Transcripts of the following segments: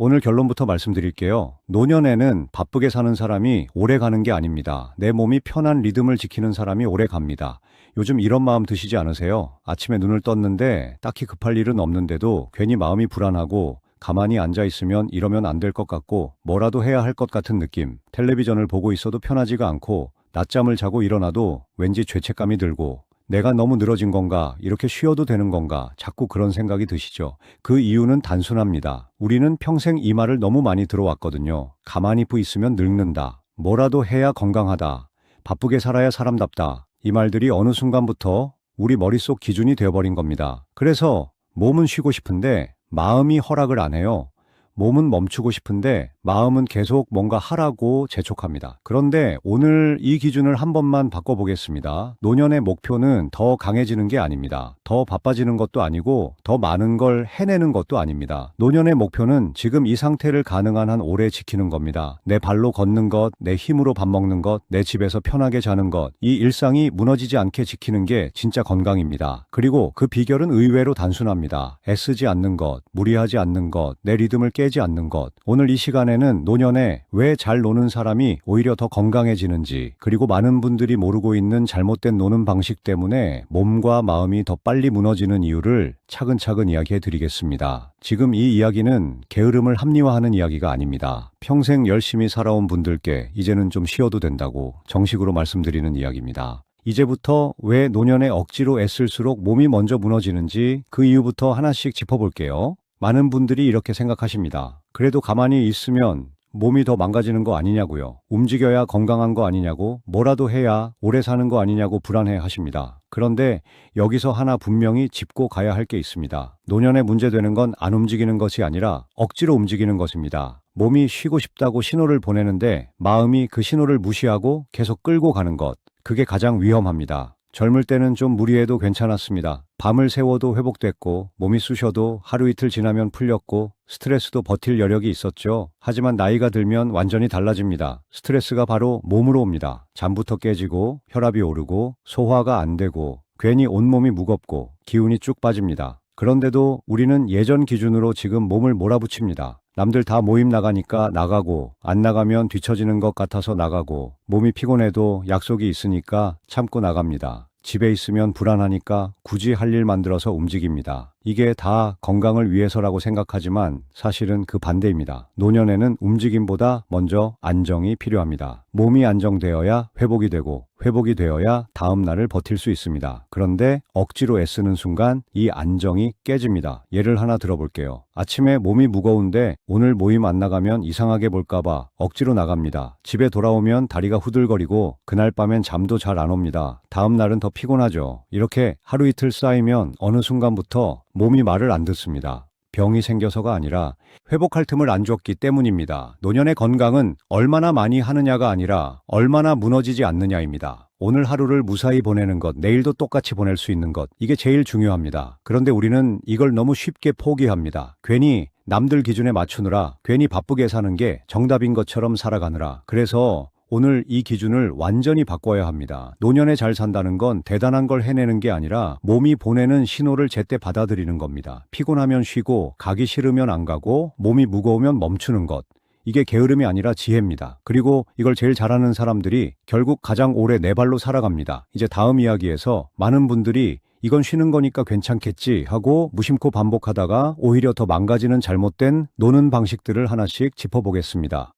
오늘 결론부터 말씀드릴게요. 노년에는 바쁘게 사는 사람이 오래 가는 게 아닙니다. 내 몸이 편한 리듬을 지키는 사람이 오래 갑니다. 요즘 이런 마음 드시지 않으세요? 아침에 눈을 떴는데 딱히 급할 일은 없는데도 괜히 마음이 불안하고 가만히 앉아 있으면 이러면 안 될 것 같고 뭐라도 해야 할 것 같은 느낌. 텔레비전을 보고 있어도 편하지가 않고 낮잠을 자고 일어나도 왠지 죄책감이 들고 내가 너무 늘어진 건가? 이렇게 쉬어도 되는 건가? 자꾸 그런 생각이 드시죠. 그 이유는 단순합니다. 우리는 평생 이 말을 너무 많이 들어왔거든요. 가만히 부 있으면 늙는다. 뭐라도 해야 건강하다. 바쁘게 살아야 사람답다. 이 말들이 어느 순간부터 우리 머릿속 기준이 되어버린 겁니다. 그래서 몸은 쉬고 싶은데 마음이 허락을 안 해요. 몸은 멈추고 싶은데 마음은 계속 뭔가 하라고 재촉합니다. 그런데 오늘 이 기준을 한 번만 바꿔보겠습니다. 노년의 목표는 더 강해지는 게 아닙니다. 더 바빠지는 것도 아니고 더 많은 걸 해내는 것도 아닙니다. 노년의 목표는 지금 이 상태를 가능한 한 오래 지키는 겁니다. 내 발로 걷는 것, 내 힘으로 밥 먹는 것, 내 집에서 편하게 자는 것, 이 일상이 무너지지 않게 지키는 게 진짜 건강입니다. 그리고 그 비결은 의외로 단순합니다. 애쓰지 않는 것, 무리하지 않는 것, 내 리듬을 깨지 않는 것. 오늘 이 시간에 는 노년에 왜 잘 노는 사람이 오히려 더 건강해지는지, 그리고 많은 분들이 모르고 있는 잘못된 노는 방식 때문에 몸과 마음이 더 빨리 무너지는 이유를 차근차근 이야기해 드리겠습니다. 지금 이 이야기는 게으름을 합리화하는 이야기가 아닙니다. 평생 열심히 살아온 분들께 이제는 좀 쉬어도 된다고 정식으로 말씀드리는 이야기입니다. 이제부터 왜 노년에 억지로 애쓸수록 몸이 먼저 무너지는지 그 이유부터 하나씩 짚어볼게요. 많은 분들이 이렇게 생각하십니다. 그래도 가만히 있으면 몸이 더 망가지는 거 아니냐고요. 움직여야 건강한 거 아니냐고, 뭐라도 해야 오래 사는 거 아니냐고 불안해 하십니다. 그런데 여기서 하나 분명히 짚고 가야 할 게 있습니다. 노년에 문제되는 건 안 움직이는 것이 아니라 억지로 움직이는 것입니다. 몸이 쉬고 싶다고 신호를 보내는데 마음이 그 신호를 무시하고 계속 끌고 가는 것. 그게 가장 위험합니다. 젊을 때는 좀 무리해도 괜찮았습니다. 밤을 새워도 회복됐고, 몸이 쑤셔도 하루 이틀 지나면 풀렸고, 스트레스도 버틸 여력이 있었죠. 하지만 나이가 들면 완전히 달라집니다. 스트레스가 바로 몸으로 옵니다. 잠부터 깨지고, 혈압이 오르고, 소화가 안 되고, 괜히 온몸이 무겁고, 기운이 쭉 빠집니다. 그런데도 우리는 예전 기준으로 지금 몸을 몰아붙입니다. 남들 다 모임 나가니까 나가고, 안 나가면 뒤처지는 것 같아서 나가고, 몸이 피곤해도 약속이 있으니까 참고 나갑니다. 집에 있으면 불안하니까 굳이 할 일 만들어서 움직입니다. 이게 다 건강을 위해서라고 생각하지만 사실은 그 반대입니다. 노년에는 움직임보다 먼저 안정이 필요합니다. 몸이 안정되어야 회복이 되고 회복이 되어야 다음 날을 버틸 수 있습니다. 그런데 억지로 애쓰는 순간 이 안정이 깨집니다. 예를 하나 들어볼게요. 아침에 몸이 무거운데 오늘 모임 안 나가면 이상하게 볼까봐 억지로 나갑니다. 집에 돌아오면 다리가 후들거리고 그날 밤엔 잠도 잘 안 옵니다. 다음 날은 더 피곤하죠. 이렇게 하루 이틀 쌓이면 어느 순간부터 몸이 말을 안 듣습니다. 병이 생겨서가 아니라 회복할 틈을 안 줬기 때문입니다. 노년의 건강은 얼마나 많이 하느냐가 아니라 얼마나 무너지지 않느냐입니다. 오늘 하루를 무사히 보내는 것, 내일도 똑같이 보낼 수 있는 것, 이게 제일 중요합니다. 그런데 우리는 이걸 너무 쉽게 포기합니다. 괜히 남들 기준에 맞추느라, 괜히 바쁘게 사는 게 정답인 것처럼 살아가느라. 그래서 오늘 이 기준을 완전히 바꿔야 합니다. 노년에 잘 산다는 건 대단한 걸 해내는 게 아니라 몸이 보내는 신호를 제때 받아들이는 겁니다. 피곤하면 쉬고 가기 싫으면 안 가고 몸이 무거우면 멈추는 것. 이게 게으름이 아니라 지혜입니다. 그리고 이걸 제일 잘하는 사람들이 결국 가장 오래 내 발로 살아갑니다. 이제 다음 이야기에서 많은 분들이 이건 쉬는 거니까 괜찮겠지 하고 무심코 반복하다가 오히려 더 망가지는 잘못된 노는 방식들을 하나씩 짚어보겠습니다.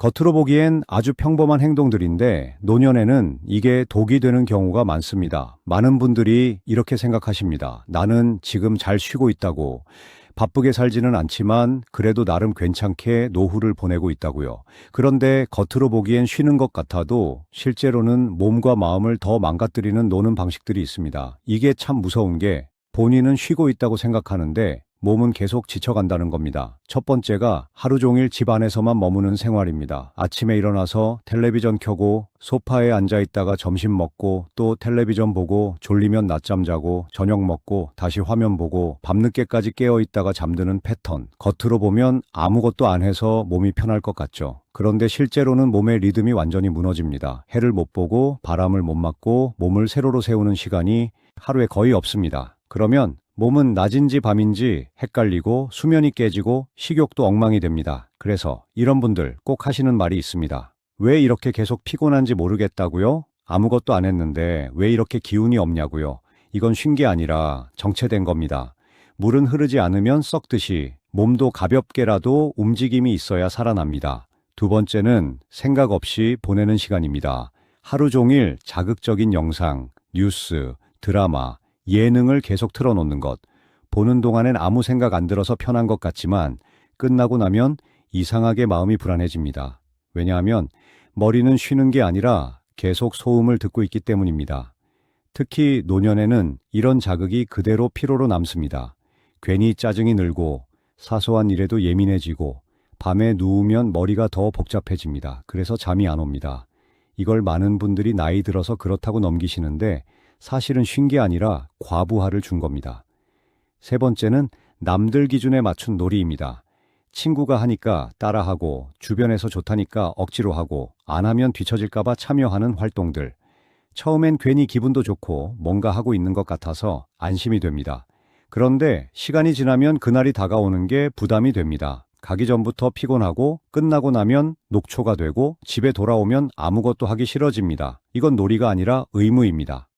겉으로 보기엔 아주 평범한 행동들인데 노년에는 이게 독이 되는 경우가 많습니다. 많은 분들이 이렇게 생각하십니다. 나는 지금 잘 쉬고 있다고. 바쁘게 살지는 않지만 그래도 나름 괜찮게 노후를 보내고 있다고요. 그런데 겉으로 보기엔 쉬는 것 같아도 실제로는 몸과 마음을 더 망가뜨리는 노는 방식들이 있습니다. 이게 참 무서운 게 본인은 쉬고 있다고 생각하는데 몸은 계속 지쳐간다는 겁니다. 첫 번째가 하루 종일 집 안에서만 머무는 생활입니다. 아침에 일어나서 텔레비전 켜고 소파에 앉아 있다가 점심 먹고 또 텔레비전 보고 졸리면 낮잠 자고 저녁 먹고 다시 화면 보고 밤늦게까지 깨어 있다가 잠드는 패턴. 겉으로 보면 아무것도 안 해서 몸이 편할 것 같죠. 그런데 실제로는 몸의 리듬이 완전히 무너집니다. 해를 못 보고 바람을 못 맞고 몸을 세로로 세우는 시간이 하루에 거의 없습니다. 그러면 몸은 낮인지 밤인지 헷갈리고 수면이 깨지고 식욕도 엉망이 됩니다. 그래서 이런 분들 꼭 하시는 말이 있습니다. 왜 이렇게 계속 피곤한지 모르겠다고요? 아무것도 안 했는데 왜 이렇게 기운이 없냐고요? 이건 쉰 게 아니라 정체된 겁니다. 물은 흐르지 않으면 썩듯이 몸도 가볍게라도 움직임이 있어야 살아납니다. 두 번째는 생각 없이 보내는 시간입니다. 하루 종일 자극적인 영상, 뉴스, 드라마, 예능을 계속 틀어놓는 것. 보는 동안엔 아무 생각 안 들어서 편한 것 같지만 끝나고 나면 이상하게 마음이 불안해집니다. 왜냐하면 머리는 쉬는 게 아니라 계속 소음을 듣고 있기 때문입니다. 특히 노년에는 이런 자극이 그대로 피로로 남습니다. 괜히 짜증이 늘고 사소한 일에도 예민해지고 밤에 누우면 머리가 더 복잡해집니다. 그래서 잠이 안 옵니다. 이걸 많은 분들이 나이 들어서 그렇다고 넘기시는데 사실은 쉰 게 아니라 과부하를 준 겁니다. 세 번째는 남들 기준에 맞춘 놀이입니다. 친구가 하니까 따라하고 주변에서 좋다니까 억지로 하고 안 하면 뒤처질까봐 참여하는 활동들. 처음엔 괜히 기분도 좋고 뭔가 하고 있는 것 같아서 안심이 됩니다. 그런데 시간이 지나면 그날이 다가오는 게 부담이 됩니다. 가기 전부터 피곤하고 끝나고 나면 녹초가 되고 집에 돌아오면 아무것도 하기 싫어집니다. 이건 놀이가 아니라 의무입니다.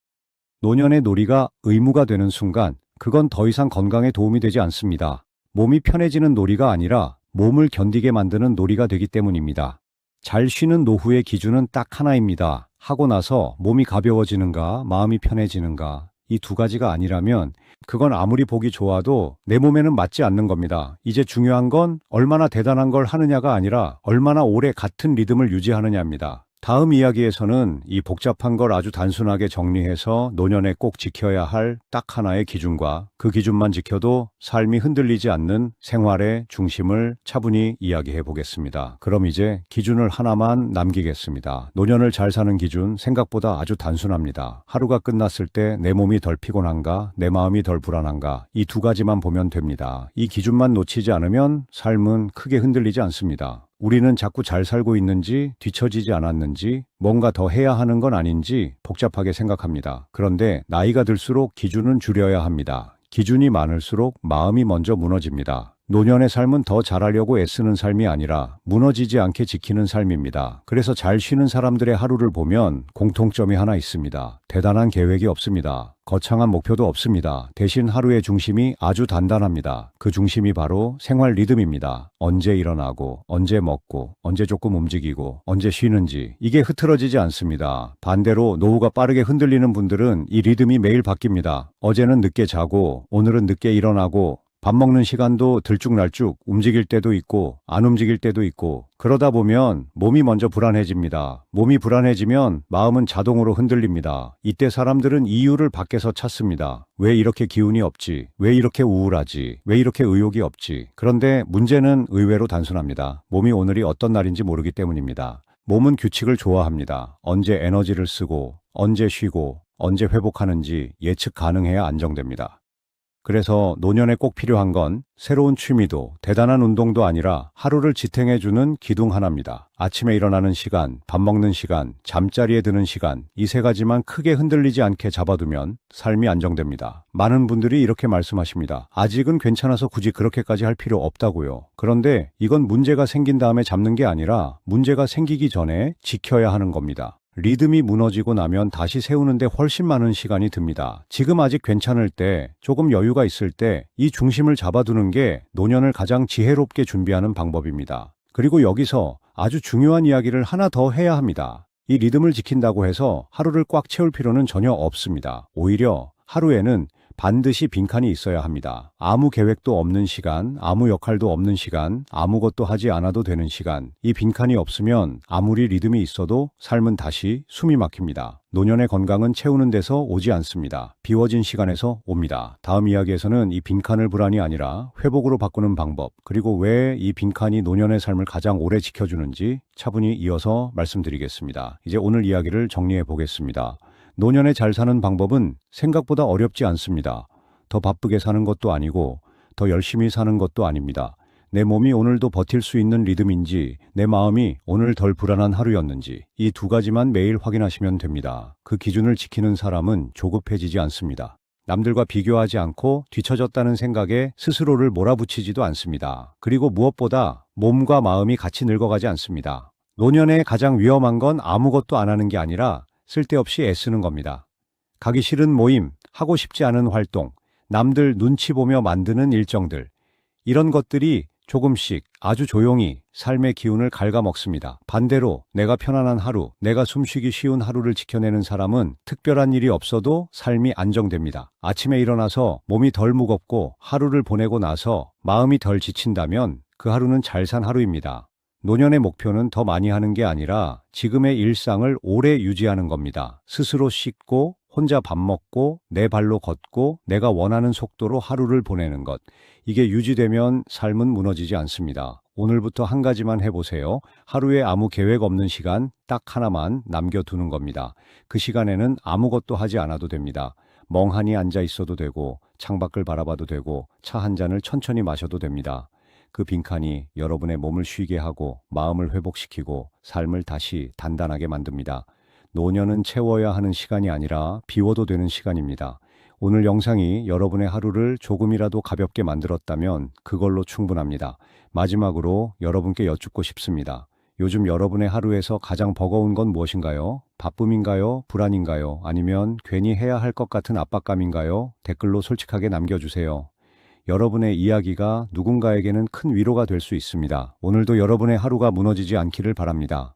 노년의 놀이가 의무가 되는 순간 그건 더 이상 건강에 도움이 되지 않습니다. 몸이 편해지는 놀이가 아니라 몸을 견디게 만드는 놀이가 되기 때문입니다. 잘 쉬는 노후의 기준은 딱 하나입니다. 하고 나서 몸이 가벼워지는가, 마음이 편해지는가, 이 두 가지가 아니라면 그건 아무리 보기 좋아도 내 몸에는 맞지 않는 겁니다. 이제 중요한 건 얼마나 대단한 걸 하느냐가 아니라 얼마나 오래 같은 리듬을 유지하느냐입니다. 다음 이야기에서는 이 복잡한 걸 아주 단순하게 정리해서 노년에 꼭 지켜야 할 딱 하나의 기준과 그 기준만 지켜도 삶이 흔들리지 않는 생활의 중심을 차분히 이야기해 보겠습니다. 그럼 이제 기준을 하나만 남기겠습니다. 노년을 잘 사는 기준 생각보다 아주 단순합니다. 하루가 끝났을 때 내 몸이 덜 피곤한가, 내 마음이 덜 불안한가 이 두 가지만 보면 됩니다. 이 기준만 놓치지 않으면 삶은 크게 흔들리지 않습니다. 우리는 자꾸 잘 살고 있는지 뒤처지지 않았는지 뭔가 더 해야 하는 건 아닌지 복잡하게 생각합니다. 그런데 나이가 들수록 기준은 줄여야 합니다. 기준이 많을수록 마음이 먼저 무너집니다. 노년의 삶은 더 잘하려고 애쓰는 삶이 아니라 무너지지 않게 지키는 삶입니다. 그래서 잘 쉬는 사람들의 하루를 보면 공통점이 하나 있습니다. 대단한 계획이 없습니다. 거창한 목표도 없습니다. 대신 하루의 중심이 아주 단단합니다. 그 중심이 바로 생활 리듬입니다. 언제 일어나고, 언제 먹고, 언제 조금 움직이고, 언제 쉬는지 이게 흐트러지지 않습니다. 반대로 노후가 빠르게 흔들리는 분들은 이 리듬이 매일 바뀝니다. 어제는 늦게 자고, 오늘은 늦게 일어나고, 밥 먹는 시간도 들쭉날쭉 움직일 때도 있고 안 움직일 때도 있고 그러다 보면 몸이 먼저 불안해집니다. 몸이 불안해지면 마음은 자동으로 흔들립니다. 이때 사람들은 이유를 밖에서 찾습니다. 왜 이렇게 기운이 없지? 왜 이렇게 우울하지? 왜 이렇게 의욕이 없지? 그런데 문제는 의외로 단순합니다. 몸이 오늘이 어떤 날인지 모르기 때문입니다. 몸은 규칙을 좋아합니다. 언제 에너지를 쓰고 언제 쉬고 언제 회복하는지 예측 가능해야 안정됩니다. 그래서 노년에 꼭 필요한 건 새로운 취미도 대단한 운동도 아니라 하루를 지탱해주는 기둥 하나입니다. 아침에 일어나는 시간, 밥 먹는 시간, 잠자리에 드는 시간, 이 세 가지만 크게 흔들리지 않게 잡아두면 삶이 안정됩니다. 많은 분들이 이렇게 말씀하십니다. 아직은 괜찮아서 굳이 그렇게까지 할 필요 없다고요. 그런데 이건 문제가 생긴 다음에 잡는 게 아니라 문제가 생기기 전에 지켜야 하는 겁니다. 리듬이 무너지고 나면 다시 세우는데 훨씬 많은 시간이 듭니다. 지금 아직 괜찮을 때, 조금 여유가 있을 때 이 중심을 잡아두는 게 노년을 가장 지혜롭게 준비하는 방법입니다. 그리고 여기서 아주 중요한 이야기를 하나 더 해야 합니다. 이 리듬을 지킨다고 해서 하루를 꽉 채울 필요는 전혀 없습니다. 오히려 하루에는 반드시 빈칸이 있어야 합니다. 아무 계획도 없는 시간, 아무 역할도 없는 시간, 아무것도 하지 않아도 되는 시간. 이 빈칸이 없으면 아무리 리듬이 있어도 삶은 다시 숨이 막힙니다. 노년의 건강은 채우는 데서 오지 않습니다. 비워진 시간에서 옵니다. 다음 이야기에서는 이 빈칸을 불안이 아니라 회복으로 바꾸는 방법, 그리고 왜 이 빈칸이 노년의 삶을 가장 오래 지켜주는지 차분히 이어서 말씀드리겠습니다. 이제 오늘 이야기를 정리해 보겠습니다. 노년에 잘 사는 방법은 생각보다 어렵지 않습니다. 더 바쁘게 사는 것도 아니고 더 열심히 사는 것도 아닙니다. 내 몸이 오늘도 버틸 수 있는 리듬인지 내 마음이 오늘 덜 불안한 하루였는지 이 두 가지만 매일 확인하시면 됩니다. 그 기준을 지키는 사람은 조급해지지 않습니다. 남들과 비교하지 않고 뒤처졌다는 생각에 스스로를 몰아붙이지도 않습니다. 그리고 무엇보다 몸과 마음이 같이 늙어가지 않습니다. 노년에 가장 위험한 건 아무것도 안 하는 게 아니라 쓸데없이 애쓰는 겁니다. 가기 싫은 모임, 하고 싶지 않은 활동, 남들 눈치 보며 만드는 일정들, 이런 것들이 조금씩 아주 조용히 삶의 기운을 갉아먹습니다. 반대로 내가 편안한 하루, 내가 숨쉬기 쉬운 하루를 지켜내는 사람은 특별한 일이 없어도 삶이 안정됩니다. 아침에 일어나서 몸이 덜 무겁고 하루를 보내고 나서 마음이 덜 지친다면 그 하루는 잘 산 하루입니다. 노년의 목표는 더 많이 하는 게 아니라 지금의 일상을 오래 유지하는 겁니다. 스스로 씻고 혼자 밥 먹고 내 발로 걷고 내가 원하는 속도로 하루를 보내는 것. 이게 유지되면 삶은 무너지지 않습니다. 오늘부터 한 가지만 해보세요. 하루에 아무 계획 없는 시간 딱 하나만 남겨두는 겁니다. 그 시간에는 아무것도 하지 않아도 됩니다. 멍하니 앉아 있어도 되고 창밖을 바라봐도 되고 차 한 잔을 천천히 마셔도 됩니다. 그 빈칸이 여러분의 몸을 쉬게 하고 마음을 회복시키고 삶을 다시 단단하게 만듭니다. 노년은 채워야 하는 시간이 아니라 비워도 되는 시간입니다. 오늘 영상이 여러분의 하루를 조금이라도 가볍게 만들었다면 그걸로 충분합니다. 마지막으로 여러분께 여쭙고 싶습니다. 요즘 여러분의 하루에서 가장 버거운 건 무엇인가요? 바쁨인가요? 불안인가요? 아니면 괜히 해야 할 것 같은 압박감인가요? 댓글로 솔직하게 남겨주세요. 여러분의 이야기가 누군가에게는 큰 위로가 될 수 있습니다. 오늘도 여러분의 하루가 무너지지 않기를 바랍니다.